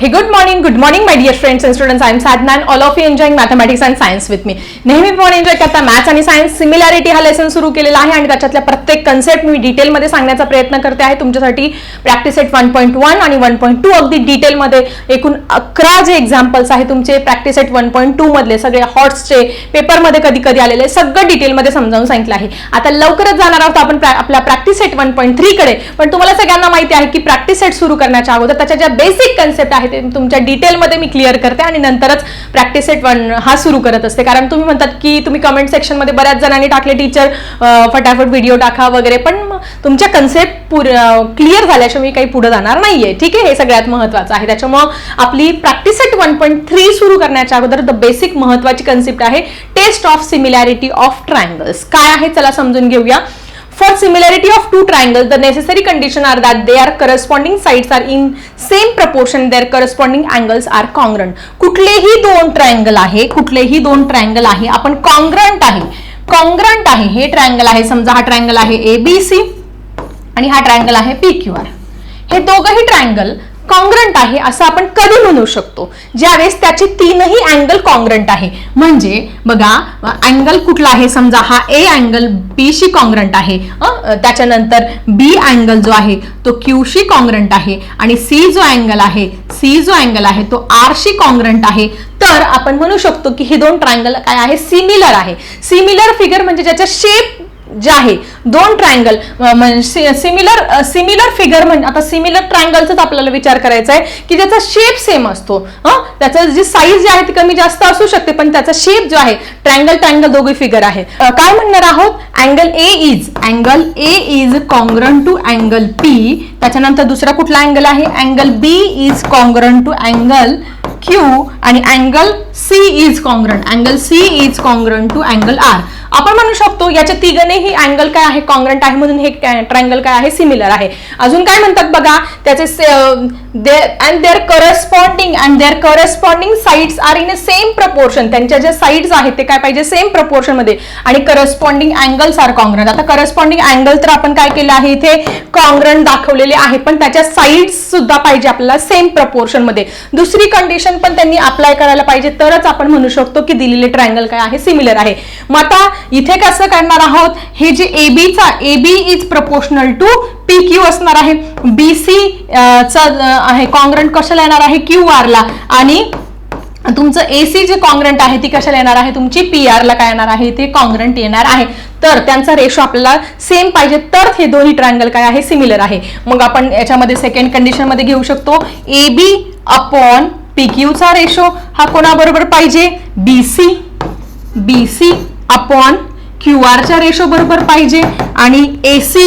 Hey good morning good morning my dear friends and students I am साधनान all of you enjoying mathematics and science with me नेहमी पण enjoy करता maths आणि science similarity हा lesson सुरू केलेला आहे आणि त्याच्यातल्या प्रत्येक कन्सेप्ट मी डिटेलमध्ये सांगण्याचा प्रयत्न करते आहे. तुमच्यासाठी practice set one point one आणि वन पॉईंट टू अगदी डिटेलमध्ये एकूण अकरा जे एक्झाम्पल्स आहे तुमचे practice set one point two मधले सगळे हॉट्सचे पेपरमध्ये कधी कधी आलेले सगळं डिटेलमध्ये समजावून सांगितलं आहे. आता लवकरच जाणार आहोत आपण आपल्या practice set one point three कडे. पण तुम्हाला सगळ्यांना माहिती आहे की प्रॅक्टिस सेट सुरू करण्याच्या अगोदर त्याच्या ज्या बेसिक कन्सेप्ट आहेत ते तुमच्या डिटेलमध्ये मी क्लिअर करते आणि नंतरच प्रॅक्टिस सेट वन हा सुरू करत असते. कारण तुम्ही म्हणतात की तुम्ही कमेंट सेक्शनमध्ये बऱ्याच जणांनी टाकले टीचर फटाफट व्हिडिओ टाका वगैरे. पण तुमच्या कन्सेप्ट क्लिअर झाल्याशिवाय मी काही पुढे जाणार नाहीये. ठीक आहे? हे सगळ्यात महत्वाचं आहे. त्याच्यामुळं आपली practice set one point three सुरू करण्याच्या अगोदर द बेसिक महत्वाची कन्सेप्ट आहे test of similarity of triangles काय आहे? चला समजून घेऊया. For similarity of two triangles, the necessary condition are that their corresponding sides are in same proportion, their corresponding angles are congruent. कुठलेही दोन ट्रायंगल आहे कुठलेही दोन ट्रायंगल आहे आपण कॉन्ग्रंट आहे कॉन्ग्रंट आहे हे ट्रायंगल आहे समजा हा ट्रायंगल आहे ए बी सी आणि हा ट्रायंगल आहे पी क्यू आर हे दोघंही ट्रायंगल कॉन्ग्रंट आहे असं आपण कधी म्हणू शकतो. ज्यावेळेस त्याचे तीनही अँगल कॉन्ग्रंट आहे. म्हणजे बघा अँगल कुठला आहे? समजा हा ए अँगल बी शी कॉन्ग्रंट आहे. त्याच्यानंतर बी अँगल जो आहे तो क्यू शी कॉन्ग्रंट आहे. आणि सी जो अँगल आहे सी जो अँगल आहे तो आर शी कॉन्ग्रंट आहे. तर आपण म्हणू शकतो की हे दोन ट्रायंगल काय आहे? सिमिलर आहे. सिमिलर फिगर म्हणजे ज्याच्या शेप जे आहे दोन ट्रायंगल सिमिलर सिमिलर फिगर म्हणजे आता सिमिलर ट्रायंगलचाच आपल्याला विचार करायचा आहे की त्याचा शेप सेम असतो. हं? त्याचं जी साईज जी आहे ती कमी जास्त असू शकते पण त्याचा शेप जो आहे ट्रायंगल ट्रायंगल दोघे फिगर आहे. काय म्हणणार आहोत? Angle A is angle A is congruent to angle P त्याच्यानंतर दुसरा कुठला अँगल आहे? Angle B is congruent to angle Q आणि angle C is congruent angle C is congruent to angle R आपण म्हणू शकतो याच्या तिघनेही अँगल काय आहे? कॉन्ग्रंट आहे म्हणून हे ट्रायंगल काय आहे? सिमिलर आहे. अजून काय म्हणतात बघा त्याचे and their corresponding and their corresponding sides are in a same proportion त्यांच्या ज्या साईड्स आहेत ते काय पाहिजे? सेम प्रपोर्शनमध्ये. आणि करस्पॉन्डिंग अँगल्स आर कॉन्ग्रंट आता करस्पॉन्डिंग अँगल तर आपण काय केलं आहे? इथे कॉन्ग्रंट दाखवलेले आहे. पण त्याच्या साईड्स सुद्धा पाहिजे आपल्याला सेम प्रपोर्शनमध्ये. दुसरी कंडिशन पण त्यांनी अप्लाय करायला पाहिजे. तरच आपण म्हणू शकतो की दिलेले ट्रायंगल काय आहे? सिमिलर आहे. मग आता इथे कसं करणार आहोत? हे जे ए बीचा A B is proportional to P Q असणार आहे. बी सी चा आहे. कॉन्ग्रंट कशाला येणार आहे? क्यू आरला आणि तुमचं एसी जे कॉन्ग्रंट आहे ती कशाला येणार आहे? तुमची पी आर ला काय येणार आहे? ते कॉन्ग्रंट येणार आहे. तर त्यांचा रेशो आपल्याला सेम पाहिजे. तर हे दोन्ही ट्रायंगल काय आहे? सिमिलर आहे. मग आपण याच्यामध्ये सेकंड कंडिशनमध्ये घेऊ शकतो. ए बी अपॉन पी क्यूचा रेशो हा कोणाबरोबर पाहिजे? B C B C upon Q आरच्या रेशो बरोबर पाहिजे आणि A C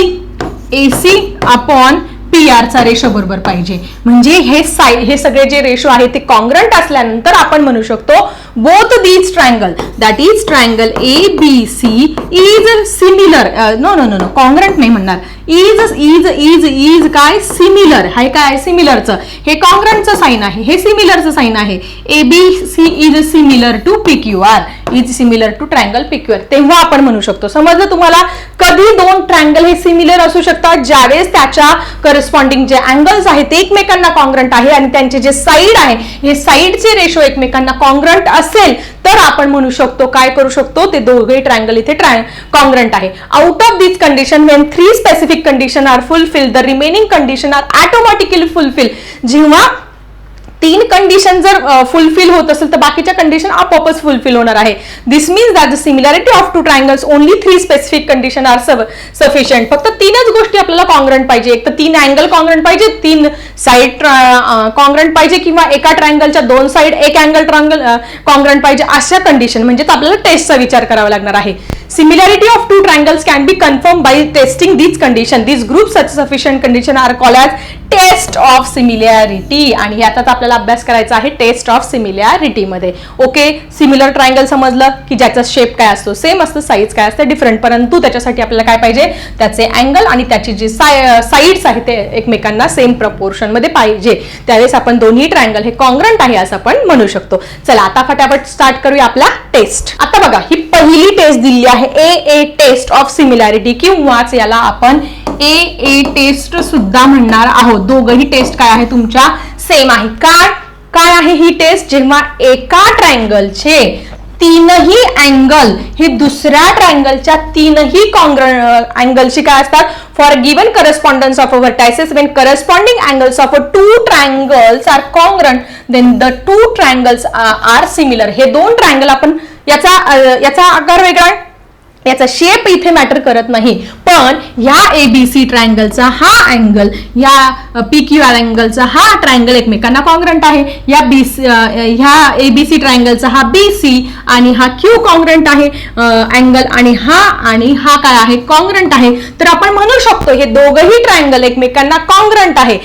A C upon P आरचा ratio बरोबर पाहिजे. म्हणजे हे साई हे सगळे जे रेशो आहे ते कॉन्ग्रंट असल्यानंतर आपण म्हणू शकतो both these triangle that is triangle ABC is similar. Is similar no no no no congruent नाही म्हणणार. इज इज इज इज काय? सिमिलर हे काय? सिमिलरचं हे कॉन्ग्रंटचं साईन आहे. हे सिमिलरचं साईन आहे. A B C is similar to P Q R is similar to triangle P Q R तेव्हा आपण म्हणू शकतो. समजलं तुम्हाला? कधी दोन ट्रायंगल हे सिमिलर असू शकतात? ज्यावेळेस त्याच्या करस्पॉन्डिंग जे अँगल्स आहेत ते एकमेकांना कॉन्ग्रंट आहे आणि त्यांचे जे साईड आहे हे साईडचे रेशो एकमेकांना कॉन्ग्रंट असेल तर आपण म्हणू शकतो काय करू शकतो? ते दोघे ट्रायंगल इथे ट्राय कॉन्ग्रंट आहे. Out of this condition when three specific condition are fulfil the remaining condition are automatically fulfil जेव्हा तीन कंडिशन जर फुलफिल होत असेल तर बाकीच्या कंडिशन आपोआपच फुलफिल होणार आहे. This means that the similarity of two triangles only three specific condition are sufficient फक्त तीनच गोष्टी आपल्याला कॉन्ग्रंट पाहिजे. एक तर तीन अँगल कॉन्ग्रंट पाहिजे तीन साईड कॉन्ग्रंट पाहिजे किंवा एका ट्रायंगलच्या दोन साईड एक अँगल ट्रायंगल कॉन्ग्रंट पाहिजे अशा कंडिशन म्हणजे आपल्याला टेस्टचा विचार करावा लागणार आहे. Similarity of two triangles can be confirm by testing these condition these group such sufficient condition are call as test of similarity आणि याचाच आपल्याला अभ्यास करायचा आहे टेस्ट ऑफ सिमिलॅरिटीमध्ये ओके सिमिलर ट्रायंगल समजलं की ज्याचा शेप काय असतो? सेम असतं साईज काय असते? डिफरंट परंतु त्याच्यासाठी आपल्याला काय पाहिजे? त्याचे अँगल आणि त्याची जी साईड्स आहेत ते एकमेकांना सेम प्रपोर्शनमध्ये पाहिजे. त्यावेळेस आपण दोन्ही ट्रायंगल हे कॉन्ग्रंट आहे असं आपण म्हणू शकतो. चला आता फटाफट स्टार्ट करूया आपला टेस्ट आता बघा ही पहिली टेस्ट दिली आहे. A a test of similarity किंवाच याला आपण ए ए टेस्ट सुद्धा म्हणणार आहोत. दोघही टेस्ट काय आहे तुमच्या? सेम आहे. काय? काय आहे ही टेस्ट जेव्हा एका ट्रायंगलचे तीनही अँगल हे दुसऱ्या ट्रायंगलच्या तीनही अँगलशी काय असतात? For given correspondence of a vertices when corresponding angles of a two triangles are congruent then the two triangles are similar हे दोन ट्रायंगल आपण याचा याचा आकार वेगळा आहे. याचा शेप इथे मॅटर करत नाही. पण ह्या ए बी सी ट्रायंगलचा हा अँगल या पी क्यू आर अँगलचा हा ट्रायंगल एकमेकांना कॉन्ग्रंट आहे. या बी सी ह्या ए बी सी ट्रायंगलचा हा बी सी आणि हा क्यू कॉन्ग्रंट आहे. अँगल आणि हा आणि हा काय आहे? कॉन्ग्रंट आहे. तर आपण म्हणू शकतो हे दोघही ट्रायंगल एकमेकांना कॉन्ग्रंट आहे.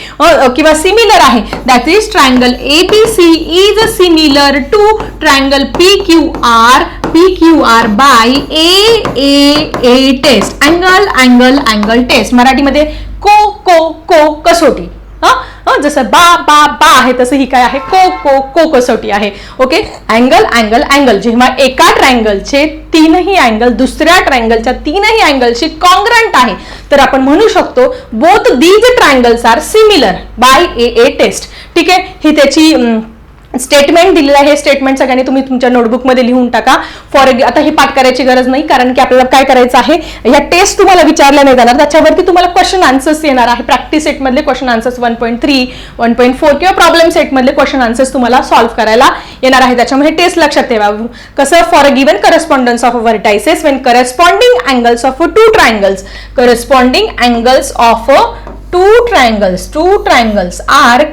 किंवा सिमिलर आहे. That is triangle A B C is similar to triangle P Q R P Q R by A A A test angle angle angle test मराठीमध्ये को को को कसोटी. हं? हं, जसं बा बा बा आहे तसं ही काय आहे? को को को कसोटी आहे. ओके अँगल अँगल अँगल जेव्हा एका ट्रँगलचे तीनही अँगल दुसऱ्या ट्रँगलच्या तीनही अँगलशी कॉन्ग्रंट आहे तर आपण म्हणू शकतो both these triangles are similar by A A test ठीक आहे? ही त्याची स्टेटमेंट दिलेलं आहे. हे स्टेटमेंट सगळ्यांनी तुम्ही तुमच्या नोटबुकमध्ये लिहून टाका. फॉर आता हे पाठ करायची गरज नाही कारण की आपल्याला काय करायचं आहे? या टेस्ट तुम्हाला विचारल्या नाही जाणार. त्याच्यावरती तुम्हाला क्वेश्चन आन्सर्स येणार आहे. Practice सेटमधले question answers one point three one point four किंवा प्रॉब्लेम सेटमधले क्वेश्चन आन्सर्स तुम्हाला सॉल्व्ह करायला येणार आहे. त्याच्यामुळे टेस्ट लक्षात ठेवा. कसं? For a given correspondence of a when when angles of two two corresponding angles of two two triangles. Two triangles. Are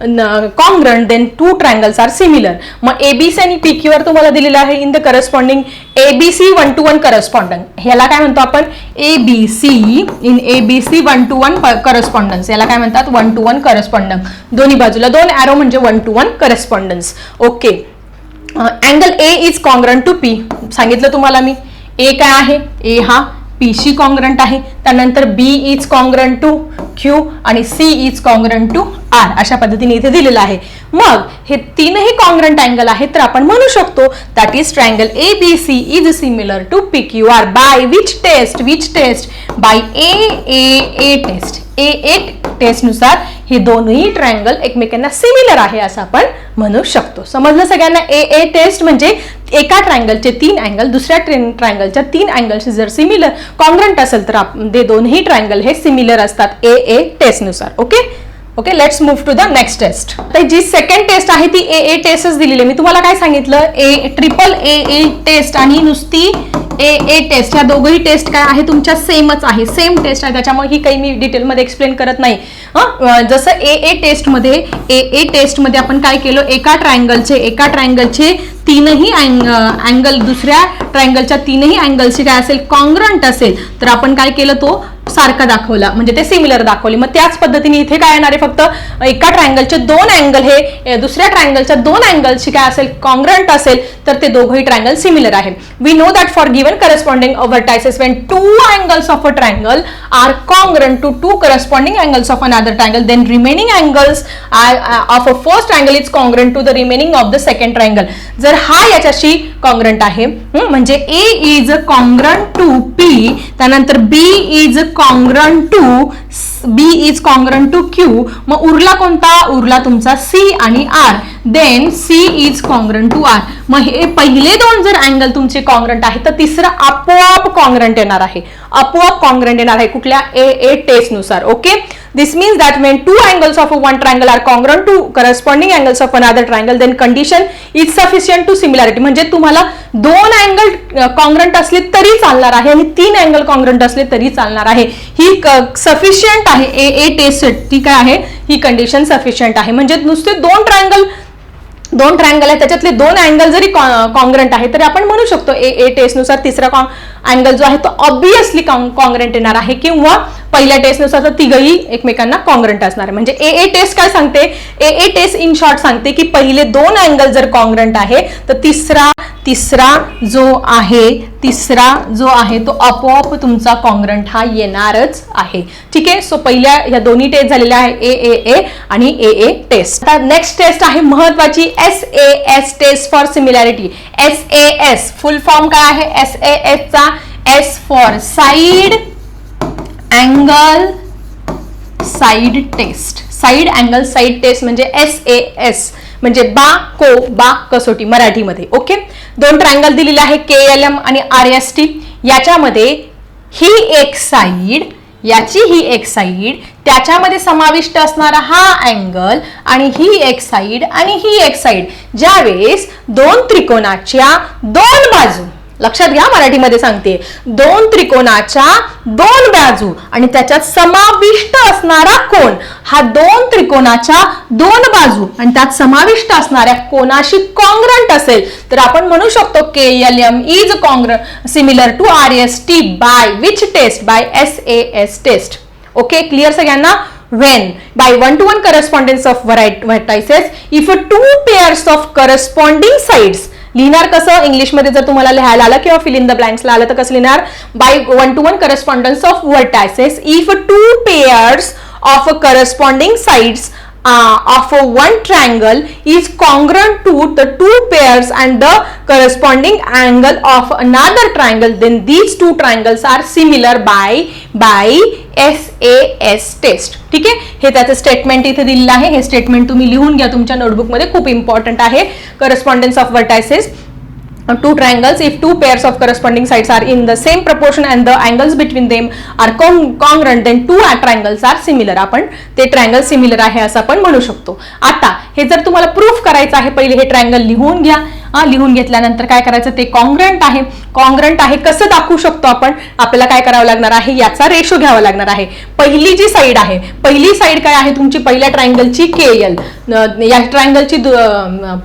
congruent then two triangles are similar मग ABC आणि पी क्यू आर तुम्हाला दिलेलं आहे in the corresponding A B C one two one correspondence ह्याला काय म्हणतो आपण? A B C in A B C one two one correspondence याला काय म्हणतात? वन टू वन करस्पॉन्डन दोन्ही बाजूला दोन ॲरो म्हणजे one to one correspondence okay angle A is congruent to P सांगितलं तुम्हाला मी. ए काय आहे? ए हा. पीशी कॉंग्रंट आहे. त्यानंतर B is congruent to Q आणि C is congruent to R अशा पद्धतीने इथे दिलेलं आहे. मग हे तीनही कॉंग्रंट अँगल आहेत तर आपण म्हणू शकतो that is triangle A B C is similar to P Q R by which test which test by A A A test A A टेस्टनुसार हे दोनही ट्रायंगल एकमेकांना सिमिलर आहे असं आपण म्हणू शकतो. समजलं सगळ्यांना? ए ए टेस्ट म्हणजे एका ट्रायंगलचे तीन अँगल दुसऱ्या ट्रायंगलच्या तीन अँगलशी जर सिमिलर कॉन्ग्रंट असेल तर आप- ते दोन्ही ट्रायंगल हे सिमिलर असतात. A A टेस्टनुसार okay okay let's move to the next test तर जी सेकंड टेस्ट आहे ती ए ए टेस्टच दिलेली. आहे. मी तुम्हाला काय सांगितलं? ए ट्रिपल ए ए टेस्ट आणि नुसती ए ए टेस्ट ह्या दोघंही टेस्ट काय आहे? तुमच्या सेमच आहे. सेम टेस्ट आहे. त्याच्यामुळे ही काही मी डिटेलमध्ये एक्सप्लेन करत नाही. जसं ए ए टेस्टमध्ये ए ए टेस्टमध्ये आपण काय केलं? एका ट्रायंगलचे एका ट्रायंगलचे तीनही अँगल दुसऱ्या ट्रायंगलच्या तीनही अँगलची काय असेल? कॉन्ग्रंट असेल. तर आपण काय केलं तो? सारखा दाखवला. म्हणजे ते सिमिलर दाखवले. मग त्याच पद्धतीने इथे काय येणार आहे? फक्त एका ट्रँगलचे दोन अँगल हे दुसऱ्या ट्रायंगलच्या दोन अँगलची काय असेल? कॉन्ग्रंट असेल तर ते दोघंही ट्रायंगल सिमिलर आहे. We know that for given corresponding vertices when two angles of a triangle are congruent to two corresponding angles of an other triangle then remaining angles I of a first angle is congruent to the remaining of the second triangle जर हा याच्याशी congruent आहे म्हणजे A is a congruent to P त्यानंतर B is congruent to B is congruent to Q मग उरला कोणता? उरला तुमचा सी आणि R then C is congruent to R मग हे पहिले दोन जर अँगल तुमचे कॉंग्रंट आहे तर तिसरं आपोआप कॉंग्रंट येणार आहे. आपोआप कॉंग्रंट येणार आहे कुठल्या A A टेस्टनुसार okay this means that when two angles of one triangle are congruent to corresponding angles of another triangle then condition is sufficient to similarity म्हणजे तुम्हाला दोन अँगल कॉंग्रंट असले तरी चालणार आहे आणि तीन अँगल कॉंग्रंट असले तरी चालणार आहे. ही सफिशियंट आहे ए ए टेस्ट काय आहे? ही कंडिशन सफिशियंट आहे. म्हणजे नुसते दोन ट्रायंगल दोन ट्रायंगल आहे त्याच्यातले दोन अँगल जरी कॉन्ग्रंट आहे तरी आपण म्हणू शकतो ए ए टेस्टनुसार तिसरा अँगल जो आहे तो ऑब्विसली कॉन्ग्रंट येणार आहे. किंवा पहिल्या टेस्टनुसार तर तिघही एकमेकांना कॉन्ग्रंट असणार आहे. म्हणजे ए ए टेस्ट काय सांगते? A A test in short सांगते की पहिले दोन अँगल जर कॉन्ग्रंट आहे तर तिसरा तिसरा जो आहे तिसरा जो आहे तो आपोआप तुमचा कॉन्ग्रंट हा येणारच आहे. ठीक आहे? सो पहिल्या ह्या दोन्ही टेस्ट झालेल्या आहे ए ए ए आणि ए ए टेस्ट आता नेक्स्ट टेस्ट आहे महत्वाची S A S test for similarity S A S full form काय आहे? एस ए एस चा S for side angle side test side angle side test म्हणजे S A S म्हणजे बा को बा कसोटी मराठीमध्ये ओके? दोन ट्रायंगल दिलेले आहे के एल एम आणि आर एस टी याच्यामध्ये ही एक साईड याची ही एक साईड त्याच्यामध्ये समाविष्ट असणारा हा अँगल आणि ही एक साईड आणि ही एक साईड ज्यावेळेस दोन त्रिकोणाच्या दोन बाजू लक्षात घ्या मराठीमध्ये सांगते. दोन त्रिकोणाच्या दोन बाजू आणि त्याच्यात समाविष्ट असणारा कोण हा दोन त्रिकोणाच्या दोन बाजू आणि त्यात समाविष्ट असणाऱ्या कोणाशी कॉंग्रंट असेल तर आपण म्हणू शकतो K L M is congruent similar to R S T by which test by S A S test okay clear सगळ्यांना? When? By one to one correspondence of vari- vertices. If a two pairs of corresponding sides लिहिणार कसं इंग्लिशमध्ये जर तुम्हाला लिहायला आलं किंवा fill in the ब्लँक्सला आलं तर कसं लिहिणार by one to one correspondence of vertices if two pairs of corresponding sides uh, of a one triangle is congruent to the two pairs and the corresponding angle of another triangle then these two triangles are similar S A S test ठीक आहे? हे त्याचं statement इथे दिलेलं आहे. हे statement तुम्ही लिहून घ्या. तुमच्या नोटबुकमध्ये खूप इम्पॉर्टंट आहे. Correspondence of vertices two triangles if two pairs of corresponding sides are in the same proportion and the angles between them are com congruent then two at triangles are similar आपण ते triangle similar आहे असं आपण म्हणू शकतो. आता हे जर तुम्हाला प्रूफ करायचं आहे पहिले हे ट्रँगल लिहून घ्या. लिहून घेतल्यानंतर काय करायचं? ते कॉंग्रंट आहे. कॉंग्रंट आहे कसं दाखवू शकतो आपण? आपल्याला काय करावं लागणार आहे? याचा रेशो घ्यावा लागणार आहे. पहिली जी साईड आहे पहिली साईड काय आहे तुमची? पहिल्या ट्रायंगलची के एल या ट्रायंगलची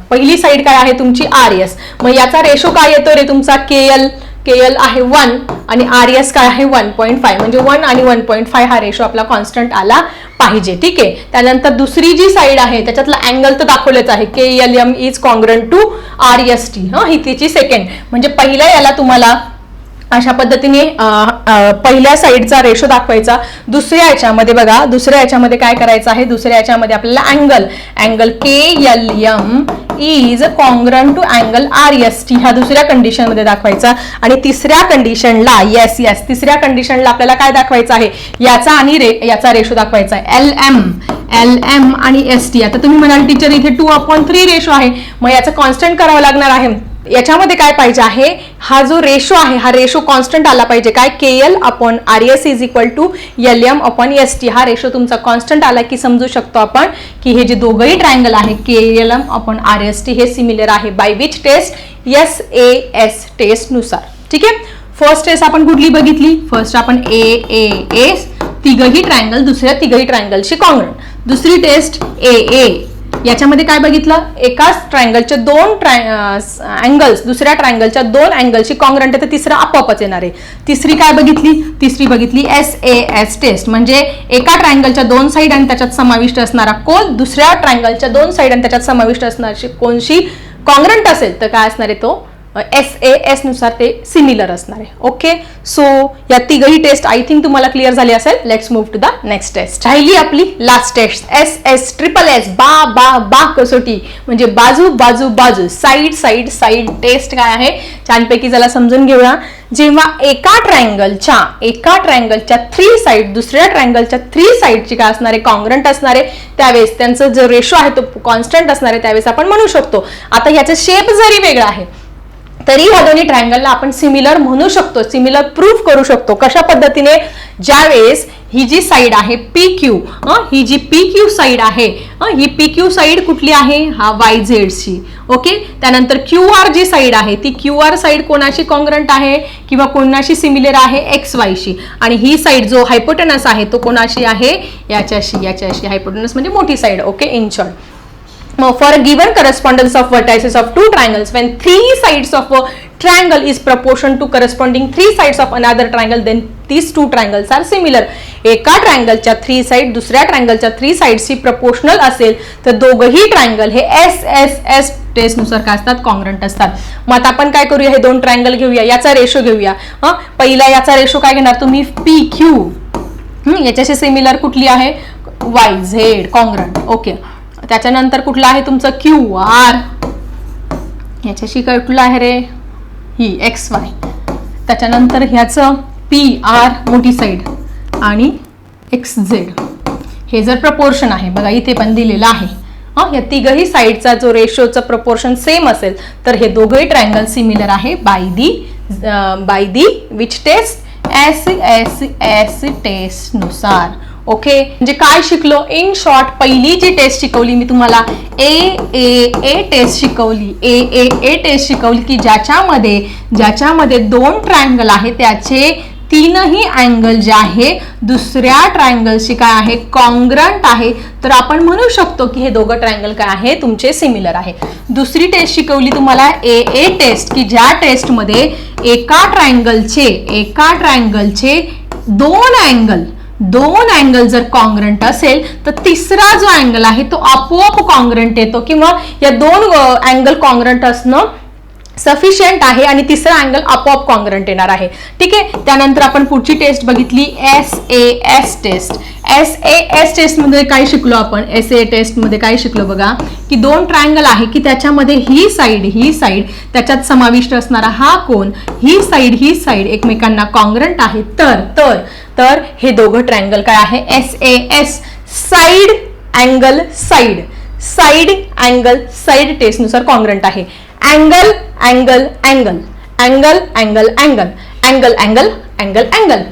पहिली साईड काय आहे तुमची? आर एस मग याचा रेशो काय येतो रे तुमचा? के एल के एल आहे वन आणि आर एस काय आहे वन पॉईंट फाय म्हणजे वन आणि वन पॉईंट फाय हा रेशो आपला कॉन्स्टंट आला पाहिजे. ठीक आहे? त्यानंतर दुसरी जी साईड आहे त्याच्यातला अँगल तर दाखवलेच आहे. K L M is congruent to R S T हा ही तिची सेकंड म्हणजे पहिला याला तुम्हाला अशा पद्धतीने पहिल्या साईडचा रेशो दाखवायचा. दुसऱ्या याच्यामध्ये बघा दुसऱ्या याच्यामध्ये काय करायचं आहे? दुसऱ्या याच्यामध्ये आपल्याला angle angle K L M is congruent to angle R S T ह्या दुसऱ्या कंडिशनमध्ये दाखवायचा. आणि तिसऱ्या कंडिशनला येस येस तिसऱ्या कंडिशनला आपल्याला काय दाखवायचं आहे? याचा आणि रे याचा रेशो दाखवायचा आहे. एल एम एल एम आणि एस टी आता तुम्ही म्हणाल टीचर इथे टू अपॉन थ्री रेशो आहे. मग याचं कॉन्स्टंट करावं लागणार आहे. याच्यामध्ये काय पाहिजे आहे? हा जो रेशो आहे हा रेशो कॉन्स्टंट आला पाहिजे. काय? K L upon R S is equal to L M upon S T हा रेशो तुमचा कॉन्स्टंट आला की समजू शकतो आपण की हे जे दोघंही ट्रायंगल आहे K L M upon R S T हे सिमिलर आहे. By which test S A S टेस्टनुसार ठीक आहे? फर्स्ट टेस्ट आपण कुठली बघितली? फर्स्ट आपण ए ए एस तिघही ट्रायंगल दुसऱ्या तिघही ट्रायंगलशी कॉंग्रंट दुसरी टेस्ट ए ए याच्यामध्ये काय बघितलं? एकाच ट्रायंगलच्या दोन ट्राय अँगल्स दुसऱ्या ट्रायंगलच्या दोन अँगलची कॉंग्रंट आहे तर तिसरा आपोआपच येणार आहे. तिसरी काय बघितली? तिसरी बघितली एस ए एस टेस्ट म्हणजे एका ट्रायंगलच्या दोन साईड आणि त्याच्यात समाविष्ट असणारा कोण दुसऱ्या ट्रायंगलच्या दोन साईड आणि त्याच्यात समाविष्ट असणारी कोणशी कॉंग्रंट असेल तर काय असणार आहे तो? एस ए एसनुसार ते सिमिलर असणार आहे. ओके सो या तिघही टेस्ट आय थिंक तुम्हाला क्लिअर झाली असेल. Let's move to the next test राहिली आपली last test S S triple S बा बा बा कसोटी. म्हणजे बाजू बाजू बाजू. साईड साईड साईड टेस्ट काय आहे? छानपैकी जरा समजून घेऊया. जेव्हा एका ट्रायंगलच्या एका ट्रायंगलच्या थ्री साईड दुसऱ्या ट्रायंगलच्या थ्री साईडची काय असणारे कॉन्ग्रंट कॉंग्रंट त्यावेळेस त्यांचं जो रेशो आहे तो कॉन्स्टंट असणार आहे. त्यावेळेस आपण म्हणू शकतो. आता ह्याचा शेप जरी वेगळा आहे तरी ह्या दोन्ही ट्रायंगलला आपण सिमिलर म्हणू शकतो सिमिलर प्रूफ करू शकतो. कशा पद्धतीने? ज्यावेळेस ही जी साईड आहे पी क्यू ही जी पी क्यू साईड आहे ही पी क्यू साईड कुठली आहे? हा वाय झेडची ओके त्यानंतर क्यू आर जी साईड आहे ती क्यू आर साईड कोणाशी कॉन्ग्रंट आहे? किंवा कोणाशी सिमिलर आहे? एक्स वायशी आणि ही साईड जो हायपोटनस आहे तो कोणाशी आहे? याच्याशी याच्याशी. हायपोटनस म्हणजे मोठी side okay in short for a given correspondence of vertices of two triangles when three sides of a triangle is proportion to corresponding three sides of another triangle then these two triangles are similar एका ट्रायंगलच्या three side दुसऱ्या ट्रायंगलच्या three साईडशी proportional असेल तर दोघही triangle हे S S S टेस्टनुसार काय असतात congruent असतात मग आता आपण काय करूया हे दोन ट्रायंगल घेऊया याचा रेशो घेऊया हां पहिला याचा रेशो काय घेणार तुम्ही पी क्यू याच्याशी सिमिलर कुठली आहे वाय झेड कॉन्ग्रंट ओके त्याच्यानंतर कुठलं आहे तुमचं क्यू आर? याच्याशी कुठलं आहे रे? ही एक्स वाय. त्याच्यानंतर ह्याचं पी आर मोठी साईड आणि एक्स झेड. हे जर प्रपोर्शन आहे बघा इथे पण दिलेलं आहे. हा या तिघही साईडचा जो रेशोचं प्रपोर्शन सेम असेल तर हे दोघंही ट्रायंगल सिमिलर आहे by the by the which test S S S टेस्टनुसार okay म्हणजे काय शिकलो? इन शॉर्ट पहिली जी टेस्ट शिकवली मी तुम्हाला ए ए ए टेस्ट शिकवली. ए ए ए टेस्ट शिकवली की ज्याच्यामध्ये ज्याच्यामध्ये दोन ट्रायंगल आहे त्याचे तीनही अँगल जे आहे दुसऱ्या ट्रायंगलशी काय आहे? कॉन्ग्रंट आहे. तर आपण म्हणू शकतो की हे दोघं ट्रायंगल काय आहे? तुमचे सिमिलर आहे. दुसरी टेस्ट शिकवली तुम्हाला ए ए टेस्ट की ज्या टेस्टमध्ये एका ट्रायंगलचे एका ट्रायंगलचे दोन अँगल दोन अँगल जर कॉन्ग्रंट असेल तर तिसरा जो अँगल आहे तो आपोआप कॉन्ग्रंट येतो. किंवा या दोन अँगल कॉन्ग्रंट असणं सफिशियंट आहे आणि तिसरा अँगल आपोआप कॉन्ग्रंट येणार आहे. ठीक आहे? त्यानंतर आपण पुढची टेस्ट बघितली S A S test S A S टेस्टमध्ये काय शिकलो आपण? एस ए टेस्टमध्ये काय शिकलो बघा? की दोन ट्रायंगल आहे की त्याच्यामध्ये ही साईड ही साईड त्याच्यात समाविष्ट असणारा हा कोण ही साईड ही साईड एकमेकांना कॉन्ग्रंट आहे. तर तर तर हे दोघं ट्रायंगल काय आहे? S A S side angle side side angle side टेस्टनुसार congruent आहे. Angle angle angle angle angle angle angle angle angle angle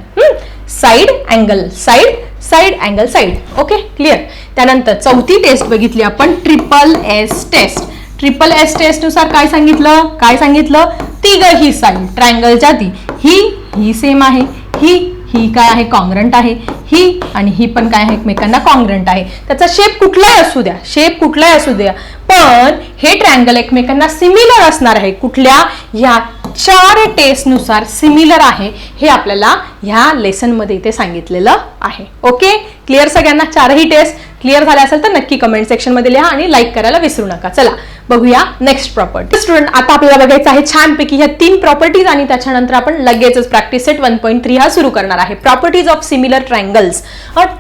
side angle side side angle side okay clear त्यानंतर चौथी टेस्ट बघितली आपण. Triple S test triple S टेस्टनुसार काय सांगितलं? काय सांगितलं? तिघ ही साईड ट्रायंगलच्या ती ही ही सेम आहे. ही ही काय आहे? कॉंग्रंट आहे. ही आणि ही पण काय आहे? एकमेकांना कॉंग्रंट आहे. त्याचा शेप कुठलाही असू द्या. शेप कुठलाही असू द्या. पण हे ट्रायंगल एकमेकांना सिमिलर असणार आहे. कुठल्या? ह्या चार टेस्टनुसार सिमिलर आहे. हे आपल्याला ह्या लेसनमध्ये इथे सांगितलेलं आहे. ओके क्लिअर सगळ्यांना? चारही टेस्ट क्लिअर झालं असेल तर नक्की कमेंट सेक्शनमध्ये लिहा आणि लाईक करायला विसरू नका. चला बघूया नेक्स्ट प्रॉपर्टी स्टुडंट आता आपल्याला बघायचं आहे छानपैकी ह्या तीन प्रॉपर्टीज आणि त्याच्यानंतर आपण लगेचच practice set one point three हा सुरू करणार आहे. Properties of similar triangles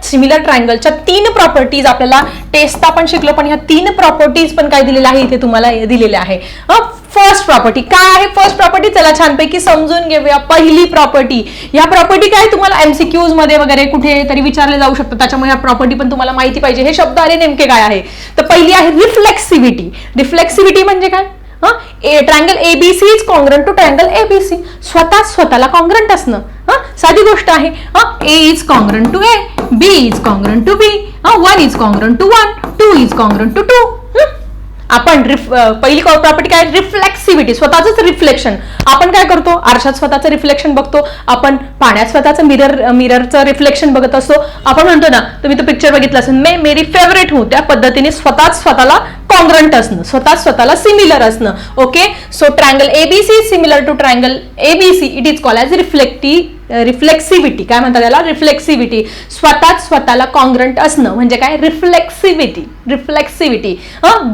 similar ट्रायंगलच्या तीन प्रॉपर्टीज आपल्याला टेस्ट आपण शिकलो पण ह्या तीन प्रॉपर्टीज पण काय दिलेल्या आहे इथे तुम्हाला दिलेल्या आहे. फर्स्ट प्रॉपर्टी काय आहे फर्स्ट प्रॉपर्टी चला छानपैकी समजून घेऊया. पहिली प्रॉपर्टी या प्रॉपर्टी काय? तुम्हाला एमसीक्यूजमध्ये वगैरे कुठे तरी विचारले जाऊ शकतात त्याच्यामुळे या प्रॉपर्टी पण तुम्हाला माहिती पाहिजे. हे शब्द आले नेमके काय आहे? तर पहिली आहे रिफ्लेक्सिव्हिटी रिफ्लेक्सिव्हिटी म्हणजे काय? Triangle ABC is congruent to triangle ABC स्वतः स्वतःला कॉन्ग्रंट असणं. हा? साधी गोष्ट आहे. A is congruent to A B is congruent to B one is congruent to one two is congruent to two आपण रिफ पहिली प्रॉपर्टी काय? रिफ्लेक्सिव्हिटी स्वतःच रिफ्लेक्शन आपण काय करतो? आरशात स्वतःचं रिफ्लेक्शन बघतो. आपण पाण्यात स्वतःचं मिरर मिररचं रिफ्लेक्शन बघत असतो. आपण म्हणतो ना तुम्ही तो पिक्चर बघितला असेल मे मेरी फेवरेट हो. त्या पद्धतीने स्वतःच स्वतःला कॉन्ग्रंट असणं स्वतः स्वतःला सिमिलर असणं okay so triangle ABC similar to triangle ABC it is call as रिफ्लेक्टी reflexivity काय म्हणतात त्याला रिफ्लेक्सिव्हिटी स्वतःच स्वतःला कॉन्ग्रंट असणं म्हणजे काय? Reflexivity reflexivity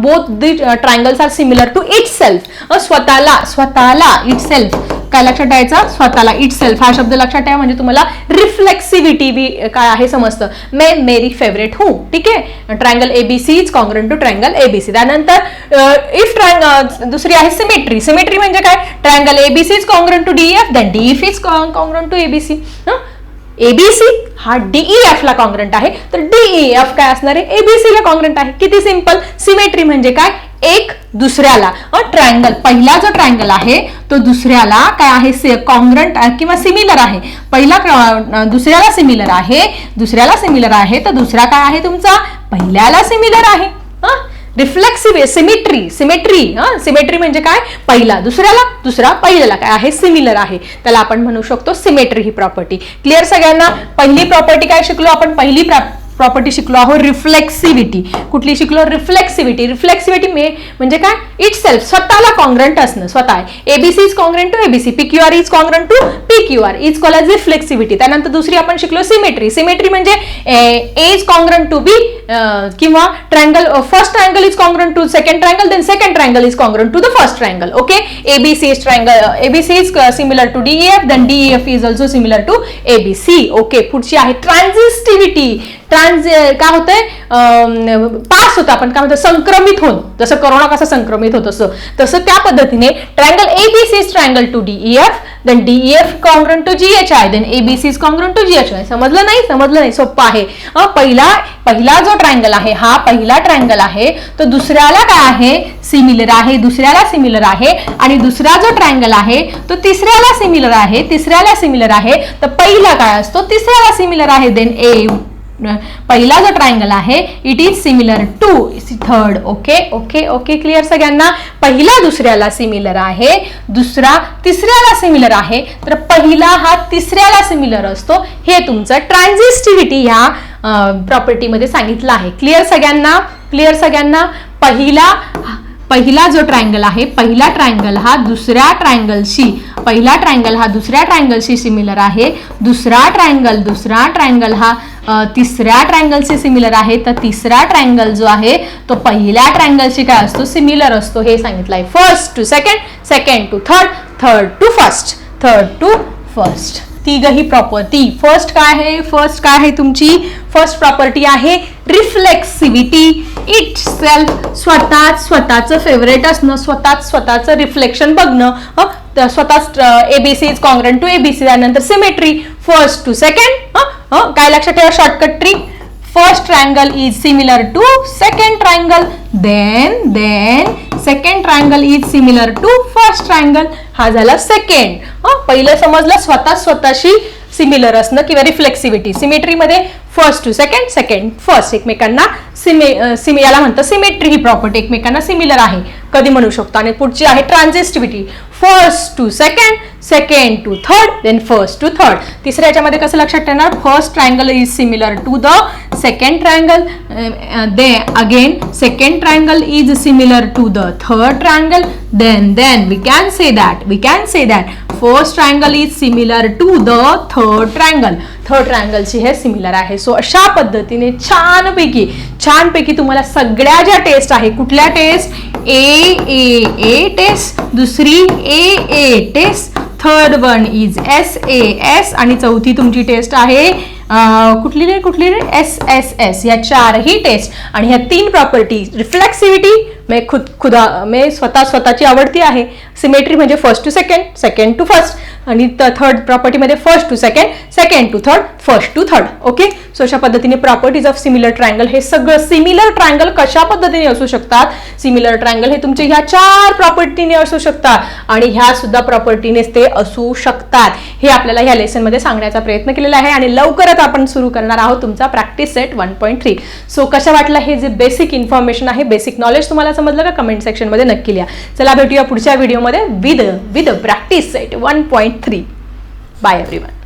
both the triangles are similar to itself स्वतःला स्वतःला इट सेल्फ काय लक्षात ठेवायचं? स्वतःला इट सेल्फ हा शब्द लक्षात ठेवा म्हणजे तुम्हाला रिफ्लेक्सिव्हिटी बी काय आहे समजतं. मे मेरी फेवरेट हू ठीक आहे? Triangle ABC is congruent to triangle ABC त्यानंतर इफ ट्रायंग दुसरी आहे सिमेट्री सिमेट्री म्हणजे काय? Triangle ABC is congruent to D F then D EF is congruent to ABC ABC हा? डीईएफ ला कॉन्ग्रंट आहे. तर डीईएफ काय असणार आहे? एबीसी ला कॉन्ग्रंट आहे. किती सिंपल सिमेट्री म्हणजे काय? एक दुसऱ्याला. ट्रायंगल पहिला जो ट्रायंगल आहे तो दुसऱ्याला काय आहे? कॉन्ग्रंट किंवा सिमिलर आहे. पहिला दुसऱ्याला सिमिलर आहे दुसऱ्याला सिमिलर आहे तर दुसरा काय आहे तुमचा? पहिल्याला सिमिलर आहे. रिफ्लेक्सिव्ह सिमेट्री सिमेट्री हा सिमेट्री म्हणजे काय? पहिला दुसऱ्याला दुसरा पहिल्याला काय आहे? सिमिलर आहे. त्याला आपण म्हणू शकतो सिमेट्री ही प्रॉपर्टी क्लिअर सगळ्यांना? पहिली प्रॉपर्टी काय शिकलो आपण? पहिली प्रॉपर्टी शिकलो आहोत रिफ्लेक्सिव्हिटी कुठली शिकलो? रिफ्लेक्सिव्हिटी रिफ्लेक्सिव्हिटी मे म्हणजे काय? इट सेल्फ स्वतःला कॉन्ग्रंट असणं स्वतः. ABC is congruent to ABC P Q R is congruent to P Q R is call as reflexivity त्यानंतर दुसरी आपण शिकलो सिमेट्री सिमेट्री म्हणजे A is congruent to B किंवा triangle first triangle is congruent to second triangle then second triangle is congruent to the first triangle okay ABC is triangle ABC is similar to DF then DF is also similar to ABC okay पुढची आहे ट्रान्झिस्टिव्हिटी trans काय होतंय pass होतं आपण. काय म्हणतो संक्रमित होऊन. जसं करोना कसं संक्रमित होत असं. तसं त्या पद्धतीने triangle A B C triangle to D F then DEF congruent to G H I then ABC is congruent to G H I समजलं नाही? समजलं नाही. सोप्पं आहे. पहिला पहिला जो ट्रायंगल आहे हा पहिला ट्रायंगल आहे तो दुसऱ्याला काय आहे? सिमिलर आहे. दुसऱ्याला सिमिलर आहे. आणि दुसरा जो ट्रायंगल आहे तो तिसऱ्याला सिमिलर आहे. तिसऱ्याला सिमिलर आहे. तर पहिला काय असतो? तिसऱ्याला सिमिलर आहे. देन ए पहिला जो ट्रायंगल आहे it is similar to third okay okay okay clear सगळ्यांना? पहिला दुसऱ्याला सिमिलर आहे. दुसरा तिसऱ्याला सिमिलर आहे. तर पहिला हा तिसऱ्याला सिमिलर असतो. हे तुमचं ट्रान्झिस्टिव्हिटी ह्या प्रॉपर्टीमध्ये सांगितलं आहे. क्लिअर सगळ्यांना? क्लिअर सगळ्यांना? पहिला पहिला जो ट्रायंगल आहे पहिला ट्रायंगल हा दुसऱ्या ट्रायंगलशी पहिला ट्रायंगल हा दुसऱ्या ट्रायंगलशी सिमिलर आहे. दुसरा ट्रायंगल दुसरा ट्रायंगल हा तिसऱ्या ट्रँगलशी सिमिलर आहे. तर तिसरा ट्रँगल जो आहे तो पहिल्या ट्रँगलशी काय असतो? सिमिलर असतो. हे सांगितलं आहे first to second second to third third to first third to first तिघही property first काय आहे? फर्स्ट काय आहे तुमची? फर्स्ट प्रॉपर्टी आहे रिफ्लेक्सिव्हिटी इट सेल्फ स्वतःच स्वतःचं फेवरेट असणं स्वतःच स्वतःचं रिफ्लेक्शन बघणं स्वतःच ABC is congruent to ABC त्यानंतर सिमेट्री फर्स्ट टू सेकंड काय लक्षात ठेवा shortcut three first triangle is similar to second triangle then then second triangle is similar to first triangle हा झाला सेकंड पहिलं समजलं स्वतः स्वतःशी सिमिलर असणं किंवा reflexivity सिमेट्रीमध्ये first to second second first एकमेकांना सिमे सिमी याला म्हणतं सिमेट्री ही प्रॉपर्टी एकमेकांना सिमिलर आहे. कधी म्हणू शकतो? आणि पुढची आहे transitivity first to second second to third then first to third तिसऱ्या याच्यामध्ये कसं लक्षात ठेवणार? First triangle is similar to the second triangle they again second triangle is similar to the third triangle then then we can say that we can say that first triangle is similar to the third triangle third ट्रायंगलची हे similar आहे. So अशा पद्धतीने छानपैकी छानपैकी तुम्हाला सगळ्या ज्या taste आहे कुठल्या taste A A A test दुसरी A A test third one is S A S आणि चौथी तुमची टेस्ट आहे कुठली रे कुठली रे? एस एस एस या चारही टेस्ट आणि ह्या तीन प्रॉपर्टी रिफ्लेक्सिव्हिटी मे खुद खुदा मे स्वतः स्वतःची आवडती आहे. सिमेट्री म्हणजे first to second second to first आणि थर्ड प्रॉपर्टीमध्ये first to second second to third first to third okay so अशा पद्धतीने प्रॉपर्टीज ऑफ सिमिलर ट्रायंगल हे सगळं सिमिलर ट्रायंगल कशा पद्धतीने असू शकतात? सिमिलर ट्रायंगल हे तुमचे ह्या चार प्रॉपर्टीने असू शकतात आणि ह्या सुद्धा प्रॉपर्टीनेच ते असू शकतात. हे आपल्याला ह्या लेसनमध्ये सांगण्याचा प्रयत्न केलेला आहे आणि लवकरच आपण सुरू करणार आहोत तुमचा practice set one point three so कशा वाटलं हे जे बेसिक इन्फॉर्मेशन आहे बेसिक नॉलेज तुम्हाला समजलं का? कमेंट सेक्शनमध्ये नक्की लिहा. चला भेटूया पुढच्या व्हिडिओमध्ये with with practice set one point three bye everyone